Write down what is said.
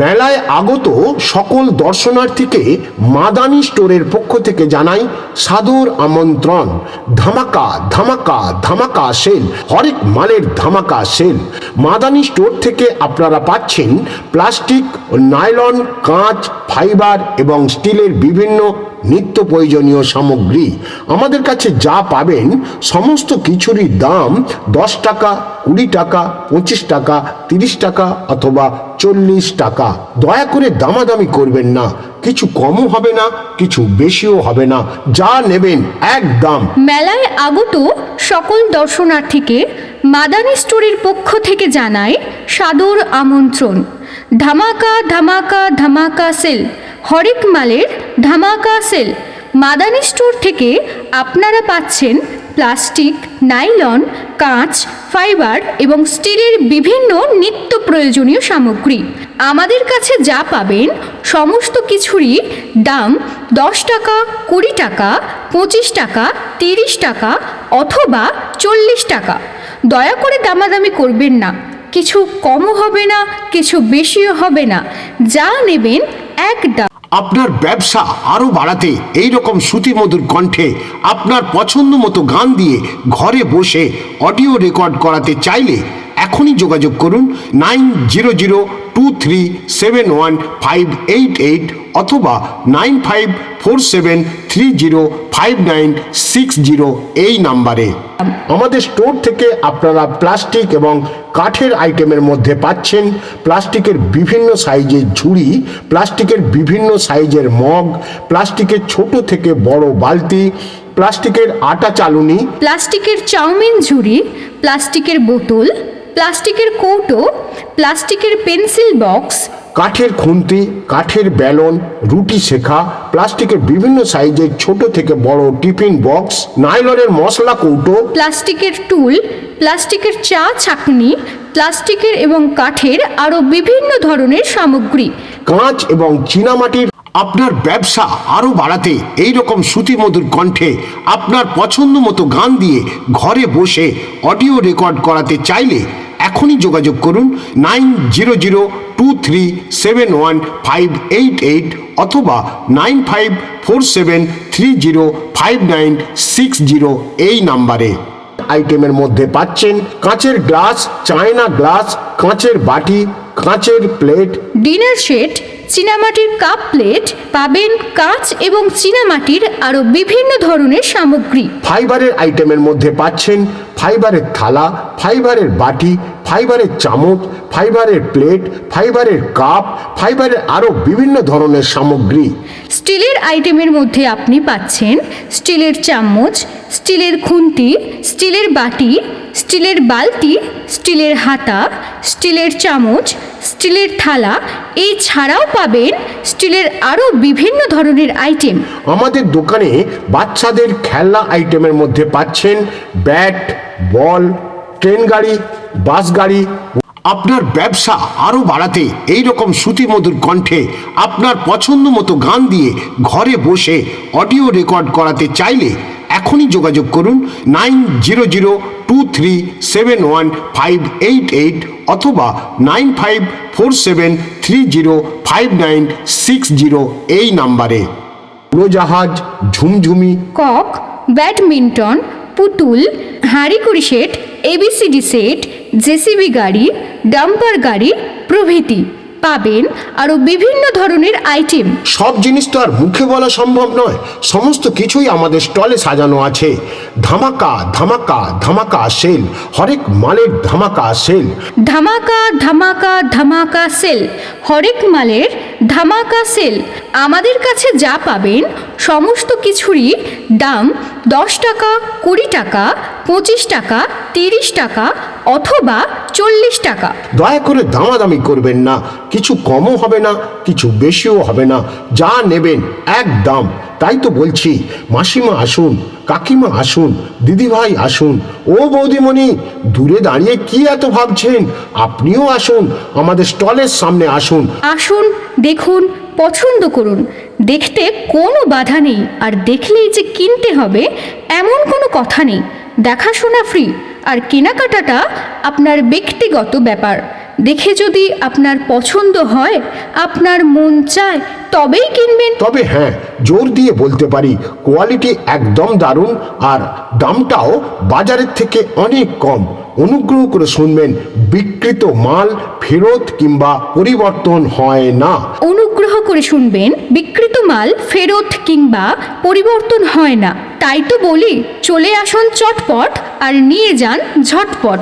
মেলায় আগত সকল দর্শনার্থীকে মাদানি স্টোরের পক্ষ থেকে জানাই সাদর আমন্ত্রণ। ধামাকা ধামাকা ধামাকা সেল, হরেক মালের ধামাকা সেল। মাদানি স্টোর থেকে আপনারা পাচ্ছেন প্লাস্টিক, নাইলন, কাঁচ, ফাইবার এবং স্টিলের বিভিন্ন নিত্য প্রয়োজনীয় সামগ্রী। আমাদের কাছে যা পাবেন, সমস্ত কিছুরই দাম দশ টাকা, কুড়ি টাকা, পঁচিশ টাকা, তিরিশ টাকা অথবা চল্লিশ টাকা। দয়া করে দামাদামি করবেন না। কিছু কমও হবে না, কিছু বেশিও হবে না। যা নেবেন একদম মেলায় আগত সকল দর্শনার্থীকে মাদানী স্টোরের পক্ষ থেকে জানায় সাদর আমন্ত্রণ। ধামাকা ধামাকা ধামাকা সেল, হরেক মালের ধামাকা সেল। মাদানি স্টোর থেকে আপনারা পাচ্ছেন প্লাস্টিক, নাইলন, কাঁচ, ফাইবার এবং স্টিলের বিভিন্ন নিত্য প্রয়োজনীয় সামগ্রী। আমাদের কাছে যা পাবেন, সমস্ত কিছুরই দাম দশ টাকা, কুড়ি টাকা, পঁচিশ টাকা, তিরিশ টাকা অথবা চল্লিশ টাকা। দয়া করে দামাদামি করবেন না। কিছু কমও হবে না, কিছু বেশিও হবে না। যা নেবেন এক দাম। আপনার ব্যবসা আরও বাড়াতে এই রকম শ্রুতিমধুর কণ্ঠে আপনার পছন্দ মতো গান দিয়ে ঘরে বসে অডিও রেকর্ড করাতে চাইলে এখনই যোগাযোগ করুন nine zero zero two three seven one five eight eight অথবা nine five four seven three zero five nine six zero এই নাম্বারে। আমাদের স্টোর থেকে আপনারা প্লাস্টিক এবং কাঠের আইটেমের মধ্যে পাচ্ছেন। প্লাস্টিকের বিভিন্ন সাইজের ঝুড়ি, প্লাস্টিকের বিভিন্ন সাইজের মগ, প্লাস্টিকের ছোট থেকে বড় বালতি, প্লাস্টিকের আটা চালুনি। প্লাস্টিকের চাউমিন ঝুড়ি, প্লাস্টিকের বোতল, প্লাস্টিকের কৌটো, প্লাস্টিকের পেন্সিল বক্স কাঠের খুন্তি কাঠের ব্যালন রুটি শেখা প্লাস্টিকের বিভিন্ন সাইজের ছোট থেকে বড় টিফিন বক্স নাইলনের মশলা কৌটো প্লাস্টিকের টুল প্লাস্টিকের চা ছাঁকনি প্লাস্টিকের এবং কাঠের আরও বিভিন্ন ধরনের সামগ্রী। কাঁচ এবং চীনামাটির আপনার ব্যবসা আরও বাড়াতে এই রকম শ্রুতিমধুর কণ্ঠে আপনার পছন্দ মতো গান দিয়ে ঘরে বসে অডিও রেকর্ড করাতে চাইলে এখনই যোগাযোগ করুন nine zero zero two three seven one five eight eight অথবা nine five four seven three zero five nine six zero এই নাম্বারে। আইটেমের মধ্যে পাচ্ছেন কাঁচের গ্লাস চায়না গ্লাস কাঁচের বাটি কাঁচের প্লেট ডিনার সেট চীনামাটির কাপ প্লেট পাবেন কাঁচ এবং চীনামাটির আরও বিভিন্ন ধরনের সামগ্রী। ফাইবারের আইটেমের মধ্যে পাচ্ছেন ফাইবারের থালা ফাইবারের বাটি ফাইবারের চামচ ফাইবারের প্লেট ফাইবারের কাপ ফাইবারের আরও বিভিন্ন ধরনের সামগ্রী। স্টিলের আইটেমের মধ্যে আপনি পাচ্ছেন স্টিলের চামচ স্টিলের খুন্তি স্টিলের বাটি স্টিলের বালতি স্টিলের হাতা স্টিলের চামচ স্টিলের থালা। এছাড়াও পাবেন স্টিলের আরও বিভিন্ন ধরনের আইটেম। আমাদের দোকানে বাচ্চাদের খেলনা আইটেমের মধ্যে পাচ্ছেন ব্যাট বল ট্রেন গাড়ি বাস গাড়ি। আপনার ব্যবসা আরও বাড়াতে এই রকম শ্রুতিমধুর কণ্ঠে আপনার পছন্দ মতো গান দিয়ে ঘরে বসে অডিও রেকর্ড করাতে চাইলে এখনই যোগাযোগ করুন nine zero zero two three seven one five eight eight অথবা nine five four seven three zero five nine six zero এই নাম্বারে। উড়োজাহাজ ঝুমঝুমি। কক, ব্যাডমিন্টন, পুতুল হাঁড়িকুড়ি সেট এবিসিডি সেট জেসিবি গাড়ি ডাম্পার গাড়ি প্রভৃতি পাবেন আরও বিভিন্ন ধরনের আইটেম সব জিনিস তো আর মুখে বলা সম্ভব নয় সমস্ত কিছুই আমাদের স্টলে সাজানো আছে। ধামাকা ধামাকা ধামাকা সেল হরেক মালের ধামাকা সেল ধামাকা ধামাকা ধামাকা সেল হরেক মালের ধামাকা সেল। আমাদের কাছে যা পাবেন সমস্ত কিছুরই দাম দশ টাকা কুড়ি টাকা পঁচিশ টাকা তিরিশ টাকা অথবা চল্লিশ টাকা। দয়া করে দামাদামি করবেন না। কিছু কমও হবে না কিছু বেশিও হবে না। যা নেবেন এক দাম। তাই তো বলছি মাসিমা আসুন কাকিমা আসুন দিদিভাই আসুন। ও বৌদিমণি দূরে দাঁড়িয়ে কি এত ভাবছেন? আপনিও আসুন আমাদের স্টলের সামনে আসুন। আসুন দেখুন, পছন্দ করুন। দেখতে কোনো বাধা নেই, আর দেখলেই যে কিনতে হবে, এমন কোনো কথা নেই। দেখাশোনা ফ্রি আর কেনাকাটাটা আপনার ব্যক্তিগত ব্যাপার। দেখে যদি আপনার পছন্দ হয় আপনার মন চায় তবেই কিনবেন। তবে হ্যাঁ জোর দিয়ে বলতে পারি কোয়ালিটি একদম দারুণ আর দামটাও বাজারের থেকে অনেক কম। অনুগ্রহ করে শুনবেন বিকৃত মাল ফেরত কিংবা পরিবর্তন হয় না। অনুগ্রহ করে শুনবেন বিকৃত মাল ফেরত কিংবা পরিবর্তন হয় না। তাই তো বলি চলে আসুন চটপট আর নিয়ে যান ঝটপট।